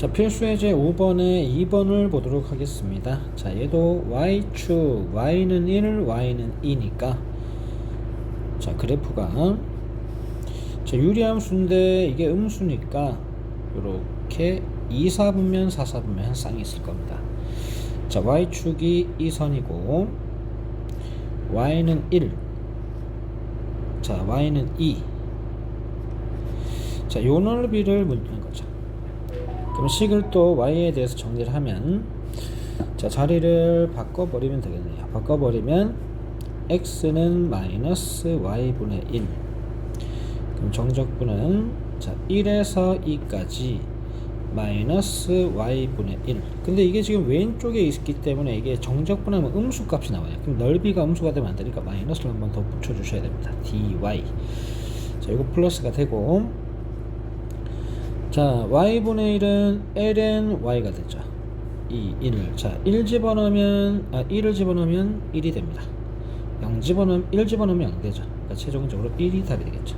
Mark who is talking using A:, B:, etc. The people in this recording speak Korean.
A: 자, 필수 예제 5번에 2번을 보도록 하겠습니다. 자, 얘도 y축, y는 1, y는 2니까 자, 그래프가 자, 유리함수인데 이게 음수니까 이렇게 2, 4분면 4, 4분면 한 쌍이 있을 겁니다. 자, y축이 2선이고 y는 1 자, y는 2 자, 요 넓이를 묻는 거죠. 그럼 식을 또 y에 대해서 정리를 하면 자 자리를 바꿔버리면 되겠네요. 바꿔버리면 x는 마이너스 y분의 1 그럼 정적분은 자 1에서 2까지 마이너스 y분의 1 근데 이게 지금 왼쪽에 있기 때문에 이게 정적분하면 음수 값이 나와요. 그럼 넓이가 음수가 되면 안 되니까 마이너스를 한번 더 붙여주셔야 됩니다. dy. 자 이거 플러스가 되고 자, y분의 1은 ln y가 되죠. 이 1을. 자, 1 집어넣으면, 아, 1을 집어넣으면 1이 됩니다. 0 집어넣으면, 1 집어넣으면 0 되죠. 그러니까 최종적으로 1이 답이 되겠죠.